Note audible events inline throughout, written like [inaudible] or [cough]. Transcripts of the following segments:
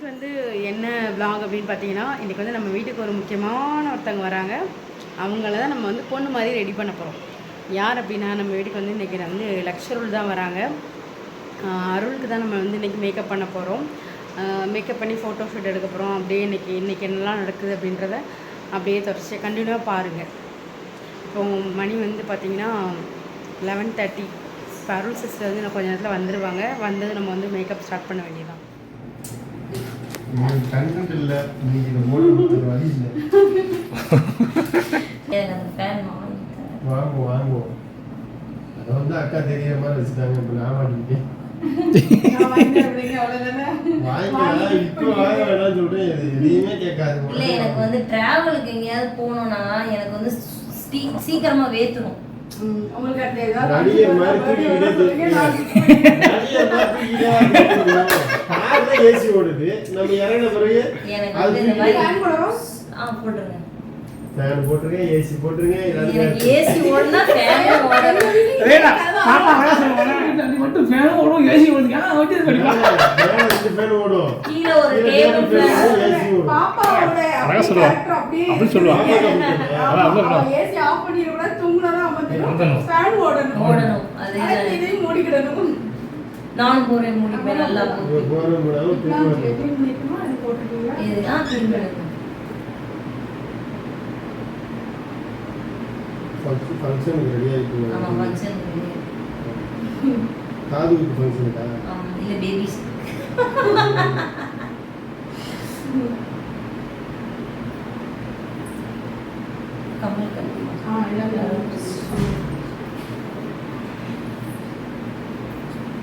இன்றைக்கி வந்து என்ன vlog அப்படின்னு பார்த்தீங்கன்னா இன்றைக்கி வந்து நம்ம வீட்டுக்கு ஒரு முக்கியமான ஒருத்தவங்க வராங்க. அவங்கள தான் நம்ம வந்து பொண்ணு மாதிரி ரெடி பண்ண போகிறோம் யார் அப்படின்னா நம்ம வீட்டுக்கு வந்து இன்றைக்கி வந்து லக்ஷருள் தான் வராங்க. அருளுக்கு தான் நம்ம வந்து இன்றைக்கி மேக்கப் பண்ண போகிறோம் மேக்கப் பண்ணி ஃபோட்டோ ஷூட் எடுக்க போகிறோம் அப்படியே இன்றைக்கி இன்றைக்கி என்னெல்லாம் நடக்குது அப்படின்றத அப்படியே தொடர்ச்சியாக கண்டினியூவாக பாருங்கள் இப்போ மணி வந்து பார்த்திங்கன்னா லெவன் தேர்ட்டி இப்போ அருள் சிஸ்டர் வந்து இன்னும் கொஞ்ச நேரத்தில் வந்துடுவாங்க வந்தது நம்ம வந்து மேக்கப் ஸ்டார்ட் பண்ண வேண்டியதான் கண்டென்ட் இல்லை வழி. [laughs] வாங்குவோம் வாங்குவோம். அதை வந்து அக்கா தெரியற மாதிரி வச்சுட்டாங்க இப்போ நான் மாட்டிக்கிட்டேன் இது எனக்கு வந்து டிராவலுக்கு எங்கேயாவது போகணும்னா எனக்கு வந்து சீக்கிரமா வேத்துரும். உங்களுக்கு ஏசி ஓடுது நம்ம இறங்கின பிறகு எனக்கு அது வந்து இந்த மாதிரி தூக்கி- ஆ போட்டுருங்க ஃபேன் போட்டுருங்க ஏசி போட்டுருங்க ஏசி ஓடுனா ஃபேன் ஓடணும். பாப்பா. நீ மட்டும் ஓடும், AC ஓடுது. ஆ, இது படிப்பா. மேல ரெண்டு ஃபேன் ஓடும் கீழே ஒரு கீழே table table fan fan AC ஓடும் பாப்பாவோட அழகா சொல்லுவா. அப்படி சொல்லுவா. ஏசி ஆஃப் பண்ணிடக்கூட தூங்குனதான் அமர்த்தணும். அமர்த்தணும் ஃபேன் ஓடணும் ஓடணும் அது அதுக்கு இதையும் மூடிக்கிடணும் நானும் போறேன் முடிப்பேன் நல்லா இங்க போட்டு. போறோம் மேடம் திரும்ப எதுவும் பண்ணிக்கணுமா அது போட்டுட்டீங்களா இது ஆ திரும்ப எடுக்கணும். ஃபங்க்ஷனுக்கு ரெடி ஆமா ஃபங்க்ஷன் காது குத்து ஃபங்க்ஷனுக்கா இல்ல பேபிஸ் [laughs] கமல் கட்டி ஆ எல்லாம்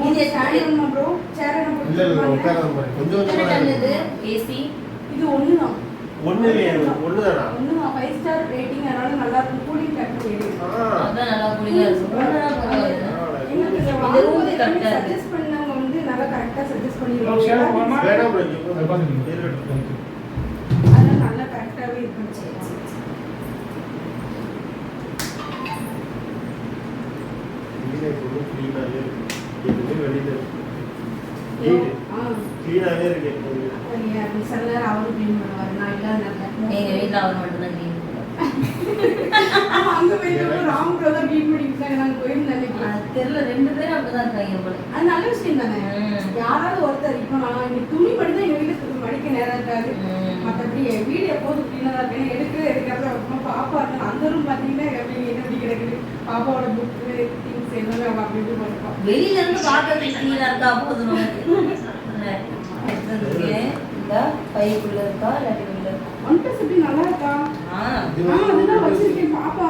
இது சேர் வேணுமா ப்ரோ சேர் என்ன இல்ல இல்ல போட்டுருக்காங்க? உட்கார மாதிரி. கொஞ்சம் இது. ஏசி இது ஒண்ணுதான். ஒண்ணு இல்லையா ஒண்ணுதானா. ஒண்ணுதான்? ஃபைவ் ஸ்டார் ரேட்டிங் அதனால நல்லா இருக்கும். கூலிங் ஃபேக்டர் ஆ. அதான் நல்லா கூலிங்கா இருக்கும். எங்களுக்கு இந்த வந்து நல்லா நம்ம share பண்ணிருவாங்க. வேணாம் நல்லா correct ஆவே இருக்கும். சரி. வெளியில இருக்கு. வெளியில இருக்கு. ஐயோ, Neat. ஆ, clean ஆவே இருக்கு எப்பவுமே. சரிங்க. அப்படி சில நேரம் அவரும் clean பண்ணுவாரு. நான் இல்லாதனால. எங்க வீட்டுல அவர் மட்டும் தான் தெரியல ரெண்டு பேரும் அப்படிதான் இருக்காங்க போல அது நல்ல விஷயம் தானே. யாராவது ஒருத்தர் இப்போ நான் இன்னைக்கு துணி மட்டும் தான் எங்க வீட்டுல மடிக்க நேரம் இருக்காது. மற்றபடி என் வீடு எப்போதும் க்ளீனாக இருக்கு எடுக்கிற எடுக்கிறப்ப அப்புறமா பாப்பா இருக்கு அந்த ரூம் பார்த்தீங்கன்னா எப்படி என்ன பாப்பாவோட புக்கு வெளியில இருந்து பார்க்கறதுக்கு clean ஆ இருக்கா போதும். இந்த பைக்குள்ள இருக்கா இல்லாட்டி உள்ள இருக்கா? ஒன் பிளஸ் எப்படி நல்லா இருக்கா ஆ, அதுதான் வச்சிருக்கேன் பாப்பா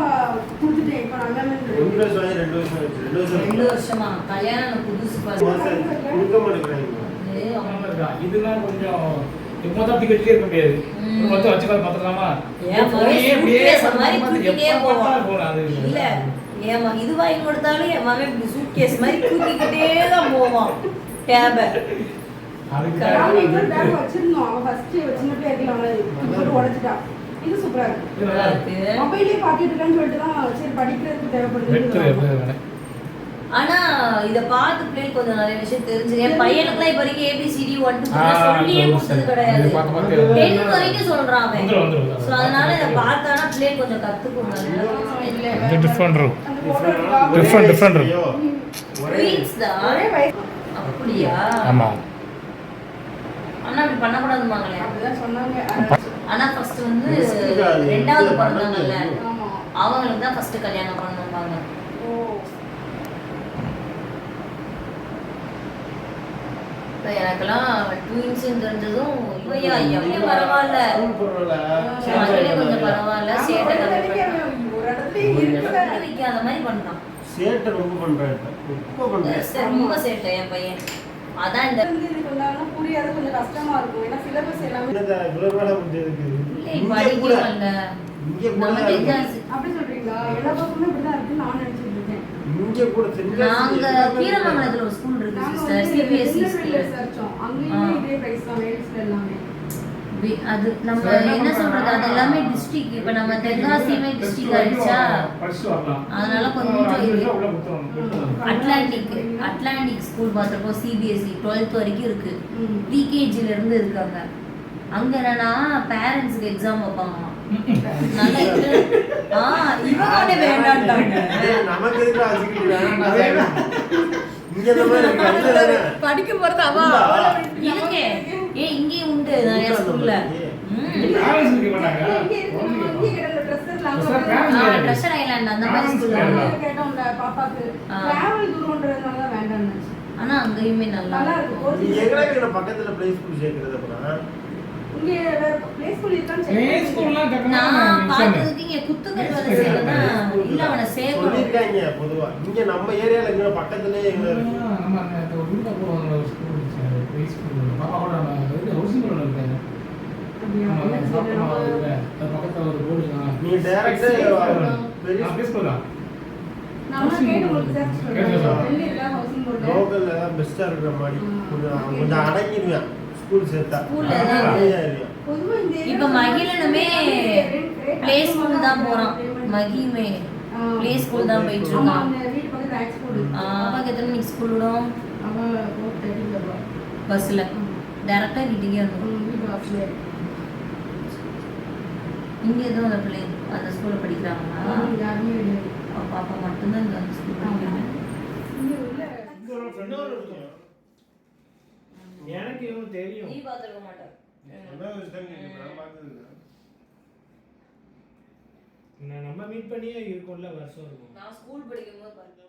கொடுத்துட்டேன் இப்போ நல்லா ரெண்டு வருஷம் ஆகி ரெண்டு வருஷம் ஆயிடுச்சு. ரெண்டு வருஷம் ரெண்டு ஆயிடுச்சு. வருஷமா கல்யாணம் புதுசு ஒரு பாரு. மாசம் கொடுக்க மாட்டேங்கிறாங்க. இருக்கா? இதெல்லாம் கொஞ்சம் தான் அப்படி இருக்க முடியாது மொத்தம் வச்சு மாத்தலாமா ஏன் போவான். போகணும் அது இல்ல ஏமா இது வாங்கி கொடுத்தாலும் என் மகன் இப்படி சூட்கேஸ் மாதிரி தூக்கிக்கிட்டே தான் போவான். டேப இது சூப்பரா இருக்கு. மொபைலே பாத்துட்டு இருக்கேன்னு சொல்லிட்டு தான் சரி படிக்கிறதுக்கு தேவைப்படுது. ஆனா இத பார்த்து பிள்ளை கொஞ்சம் நிறைய விஷயம் தெரிஞ்சு என் பையனுக்குலாம் இப்ப வரைக்கும் ஏபிசிடி ஒன் டூ சொல்லியே கொடுத்தது. கிடையாது. டென் வரைக்கும் சொல்றான் அவன். சோ அதனால இத பார்த்தானா பிள்ளை கொஞ்சம் ட்வீட்ஸ் தான். ஒரே வயசு. அப்படியா? ஆமா. ஆனா அப்படி பண்ணக்கூடாதுமாங்களே அப்படிதான் சொன்னாங்க. ஆனா ஃபர்ஸ்ட் வந்து. ரெண்டாவது பிறந்தாங்கல்ல அவங்களுக்கு தான் ஃபர்ஸ்ட் கல்யாணம் பண்ணுவாங்க ஓ இப்ப எனக்கெல்லாம் ட்வின்ஸ் தெரிஞ்சதும் ஐயா ஐயா பரவாயில்ல. கொஞ்சம் பரவாயில்ல. சேட்டை பண்ணான். வைக்காத மாதிரி பண்ணிட்டான் சேட்டை ரொம்ப பண்றேன் இப்ப. ரொம்ப பண்றேன். சரி, ரொம்ப சேட்டை என் பையன். அதான் இந்த புரியாது கொஞ்சம் கஷ்டமா இருக்கும். ஏன்னா சிலபஸ் எல்லாமே என்னடா இவ்வளவு வேலை முடிஞ்சதுக்கு பிள்ளை இங்க படிக்க கூட. வரல இங்க கூட நம்ம தான் இருக்கு. exams- அப்படி சொல்றீங்களா? எல்லா பக்கமும் இப்படிதான் இருக்குன்னு நான் நினைச்சிட்டு இருக்கேன். இங்க கூட நாங்க கீரமங்கலத்துல ஒரு ஸ்கூல் இருக்கு நாங்க சிஸ்டர் சிபிஎஸ்சி திருநெல்வேலியில ஸ்கூல் விசாரிச்சோம்? அங்கேயுமே ஆ. இதே பிரைஸ் தான் வேல்ஸ்ல எல்லாமே. வி- அது நம்ம என்ன சொல்றது? அது எல்லாமே டிஸ்ட்ரிக்ட் இப்ப நம்ம தென்காசியுமே டிஸ்ட்ரிக்ட் ஆயிடுச்சா? அதனால கொஞ்சம். அட்லாண்டிக் அட்லாண்டிக் ஸ்கூல் பார்த்தப்போ சிபிஎஸ்சி டுவெல்த் E, வரைக்கும் இருக்கு. ம். ப்ரீகேஜில இருந்து இருக்காங்க. அங்க என்னன்னா பேரண்ட்ஸ்க்கு எக்ஸாம் வைப்பாங்க படிக்க போறது அவ இருக்கு ஏ இங்கேயும் உண்டு நிறைய ஸ்கூல்ல ட்ரெஷர் ஐலாண்ட் அந்த மாதிரி ஸ்கூல்ல பாப்பாக்கு தூரம்ன்றதுனால வேண்டாம்னு ஆனா அங்கேயுமே நல்லா நல்லா இருக்கும் பக்கத்துல பிளே ஸ்கூல் சேர்க்கறது அப்படின்னா பொதுவா இங்க நம்ம ஏரியால பக்கத்துலயே எங்க இருக்கு நம்ம அந்த ஒரு ஊர்ல போவாங்க ஒரு school இருந்துச்சு, அது play school. பாப்பா கூட நம்ம இது housing loan இருக்காது. அப்படியா? ஆமா, என்ன பாப்பா செய்யணும்? அம்மா இருக்குல்ல, அது பக்கத்துல ஒரு board இருக்கு. நீ direct ஆ பெரிய ஆ, play school தான். நம்ம கேட்டு உங்களுக்கு search கேட்டு பண்ணுறோம். சொல்றேன். வெளிய இருக்கா housing board? லோக்கல்ல தான் பெஸ்டா இருக்கிற மாதிரி. கொஞ்சம் கொஞ்சம் அடங்கிடுவேன் ஸ்கூல் சேர்த்தா. இப்ப மகிழனுமே பிளே ஸ்கூல் தான் போறான். மகிமே. பிளே ஸ்கூல் தான் போயிட்டு இருக்கான். பாப்பாக்கு எத்தனை மணிக்கு ஸ்கூல் விடும்? அவன் four thirty ல. வருவான். பஸ்ல டேரக்டா வீட்டுக்கே வந்துடும். இங்க எதுவும் அந்த பிள்ளை அந்த ஸ்கூல்ல படிக்கிறாங்களா? பாப்பா மட்டும்தான் இந்த ஸ்கூல் படிக்கிறாங்க இங்க உள்ள இன்னொரு விஷயம். எனக்கு இவன் தெரியும். நீ பார்த்துருக்க மாட்டேன் நான் நம்ம மீட் பண்ணியே இருக்கும்ல வருஷம் இருக்கும். நான் ஸ்கூல் படிக்கும் போது பார்த்தேன்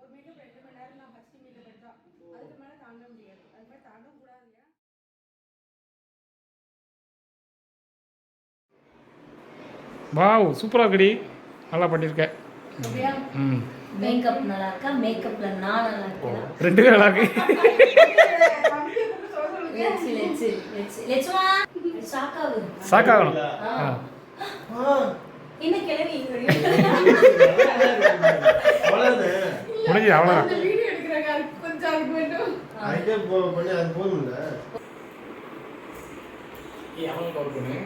ஒரு makeup ரெண்டு மணி நேரம் நான் first makeup எடுத்தா. அதுக்கு மேல தாங்க முடியாது. அது மாதிரி தாங்கவும் கூடாது இல்லையா? வாவ் சூப்பரா இருக்குடி. நல்லா ம் மேக்கப் நல்லா இருக்கா? மேக்கப்ல நான் நல்லா இருக்கேன்? ரெண்டுமே நல்லா இருக்கு சாக்காகணும் என்ன கிளவி. முடிஞ்சு அவ்வளோதான் அந்த வீடியோ எடுக்கிறாங்க அதுக்கு கொஞ்சம் அதுக்கு வேண்டும் அதுக்கே போ- பண்ணி அது போதும்ல.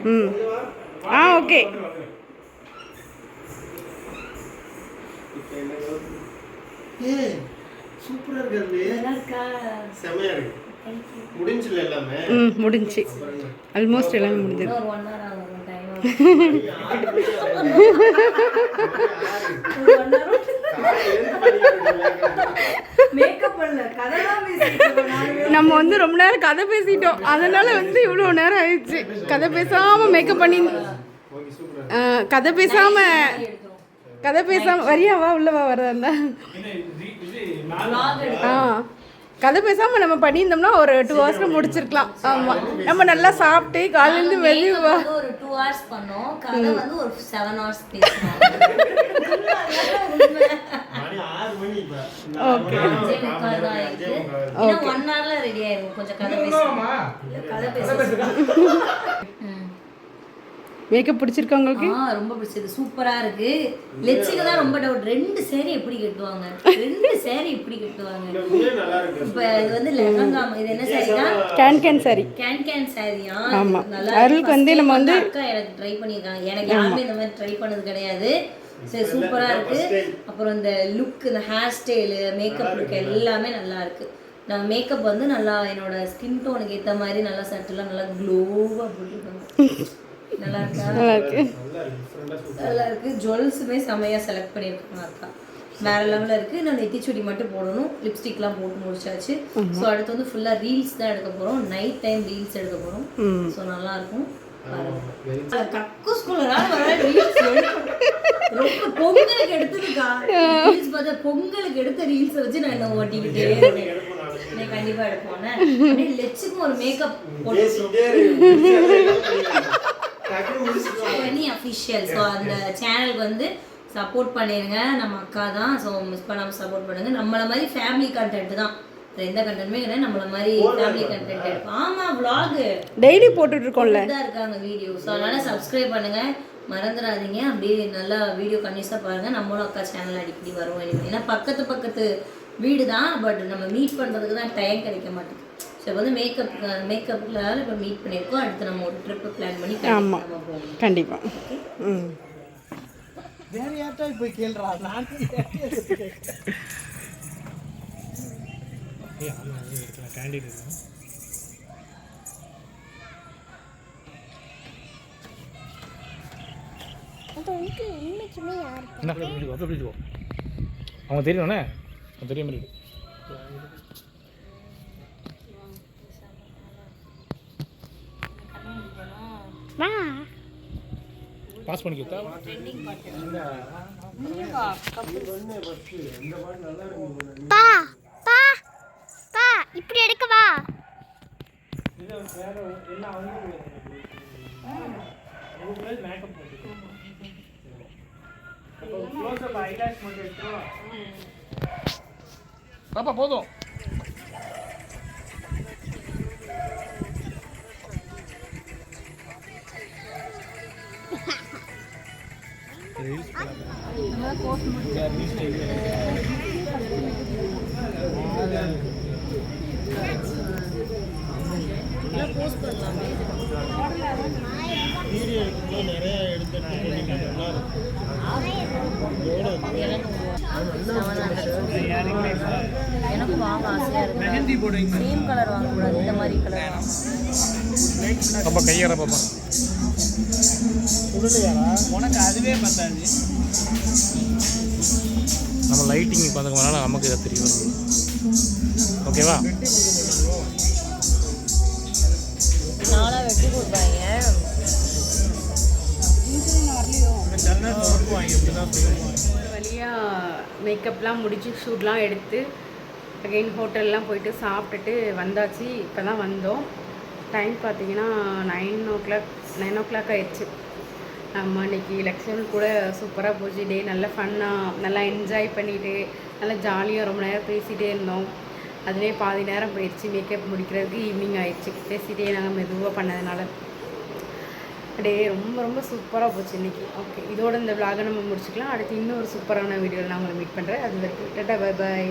ம் ஆ ஓகே ஏய், சூப்பரா இருக்கு நல்லா இருக்கா? செமையா இருக்கு. முடிஞ்சுல எல்லாமே. ம் முடிஞ்சு? ஆல்மோஸ்ட் எல்லாமே முடிஞ்சது நம்ம வந்து ரொம்ப நேரம் கதை பேசிட்டோம். அதனால வந்து இவ்வளோ நேரம் ஆயிடுச்சு. கதை பேசாம மேக்கப் பண்ணி கதை பேசாம கதை பேசாம வரியாவா உள்ளவா வரதா ஆ. கதை பேசாம நம்ம பண்ணியிருந்தோம்னா ஒரு டூ ஹவர்ஸ்ல முடிச்சிருக்கலாம். ஆமா. நம்ம நல்லா சாப்பிட்டு காலையிலேருந்து மெதுவா வந்து ஒரு டூ ஹவர்ஸ் பண்ணோம். கதை வந்து ஒரு செவன் ஹவர்ஸ். ஓகே. ஒன் ஹவர்ல ரெடி ஆயிரும். கொஞ்சம் கதை இல்ல, கதை பேசணும் ம். மேக்கப் பிடிச்சிருக்கா உங்களுக்கு ஆ ரொம்ப பிடிச்சது. சூப்பரா இருக்கு. லெச்சிக்கு தான் ரொம்ப டவுட் ரெண்டு சேரி எப்படி கட்டுவாங்க? ரெண்டு சேரி எப்படி கட்டுவாங்க. இப்ப இது வந்து லெஹங்கா இது என்ன சாரினா can can sari can can சாரியா ஆமா. நல்லா அருளுக்கு வந்து நம்ம வந்து- அக்கா எனக்கு ட்ரை பண்ணிருக்காங்க. எனக்கு யாருமே இந்த மாதிரி ட்ரை பண்ணது கிடையாது. சரி சூப்பரா இருக்கு. அப்புறம் இந்த லுக் இந்த ஹேர் ஸ்டைலு மேக்கப் லுக் எல்லாமே நல்லா இருக்கு. நான் மேக்கப் வந்து நல்லா என்னோட ஸ்கின் டோனுக்கு ஏத்த மாதிரி நல்லா சட்டெல்லாம் நல்லா க்ளோவா போட்டுருக்காங்க. [laughs] நல்லா இருக்கா நல்லா இருக்கு நல்லா இருக்கு. ஜுவல்ஸுமே செமையா செலக்ட் பண்ணியிருக்காங்க அக்கா. வேற லெவலில் இருக்கு. நான் நெத்திச்சுடி மட்டும் போடணும். லிப்ஸ்டிக்லாம் போட்டு முடிச்சாச்சு. ஸோ அடுத்து வந்து ஃபுல்லா ரீல்ஸ் தான் எடுக்க போறோம். நைட் டைம் ரீல்ஸ் எடுக்க போறோம். ஸோ நல்லா இருக்கும் பாருங்க. கக்கு ஸ்கூல்னால வர ரீல்ஸ் ரொம்ப பொங்கலுக்கு எடுத்ததுக்கா. ரீல்ஸ் பார்த்தா பொங்கலுக்கு எடுத்த ரீல்ஸ் வச்சு நான் என்ன ஓட்டிக்கிட்டே எடுப்போம் கண்டிப்பா எடுப்போனே அப்படியே லெச்சுக்கும் ஒரு மேக்கப் போட்டு. பண்ணி அஃபிஷியல் ஸோ அந்த சேனலுக்கு வந்து சப்போர்ட் பண்ணிடுங்க நம்ம அக்கா தான். ஸோ மிஸ் பண்ணாமல் சப்போர்ட் பண்ணுங்க. நம்மள மாதிரி ஃபேமிலி கண்டென்ட் தான். எந்த கண்டென்ட்டுமே கிடையாது. நம்மள மாதிரி ஃபேமிலி கண்டென்ட் எடுப்போம். ஆமாம் vlog. டெய்லி போட்டுட்டு இருக்கோம்ல. தான் இருக்காங்க வீடியோ ஸோ அதனால சப்ஸ்கிரைப் பண்ணுங்க. மறந்துடாதீங்க. அப்படியே நல்லா வீடியோ கண்டிப்பாக பாருங்க. நம்மளும் அக்கா சேனல் அடிக்கடி வருவோம். ஏன்னா பக்கத்து பக்கத்து வீடு தான். பட் நம்ம மீட் பண்ணுறதுக்கு தான் டைம் கிடைக்க மாட்டேங்குது. ஸோ இப்போ வந்து மேக்கப் மேக்கப்புக்குனால இப்போ மீட் பண்ணியிருக்கோம் அடுத்து நம்ம ஒரு ட்ரிப்பு பிளான் பண்ணி ஆமா. நம்ம போகணும். கண்டிப்பாக ம். வேற யார்ட்டா போய் கேள்றா? நான் என்ன அவங்க தெரியணுண்ணே அவங்க மாதிரி பாஸ் பண்ணிக்கோ. பா பா பா இப்படி எடுக்கவா பாப்பா போதும். வீடியோ எடுக்கும்போது நிறைய நல்லா எனக்கும் வாங்க ஆசையாக இருக்கு சேம் கலர் வாங்கக்கூடாது. இந்த மாதிரி கலர் பாப்பா கையார பாப்பா. உனக்கு அதுவே பத்தாது. நம்ம லைட்டிங் பார்த்ததுனால நமக்கு இதை தெரிய வருது ஓகேவா நாளாக வெட்டி கொடுப்பாங்க. ஒரு வழியாக மேக்கப்லாம் முடிச்சு ஷூட்லாம் எடுத்து அகைன் ஹோட்டல்லாம் போயிட்டு சாப்பிட்டுட்டு வந்தாச்சு. இப்போ தான் வந்தோம். டைம் பார்த்தீங்கன்னா nine o'clock nine o'clock ஆயிடுச்சு. நம்ம இன்னைக்கு லெக்சர் கூட சூப்பராக போச்சு. டே நல்லா ஃபன்னாக நல்லா என்ஜாய் பண்ணிட்டு நல்லா ஜாலியாக ரொம்ப நேரம் பேசிகிட்டே இருந்தோம். அதுலேயே பாதி நேரம் போயிடுச்சு. மேக்கப் முடிக்கிறதுக்கு ஈவினிங் ஆயிடுச்சு. பேசிகிட்டே நாங்கள் மெதுவாக பண்ணதுனால. டே ரொம்ப ரொம்ப சூப்பராக போச்சு இன்றைக்கி ஓகே இதோட இந்த vlog-அ நம்ம முடிச்சுக்கலாம். அடுத்து இன்னொரு சூப்பரான வீடியோவில் நான் உங்களை மீட் பண்ணுறேன் அது வரைக்கும் டாட்டா பை பாய்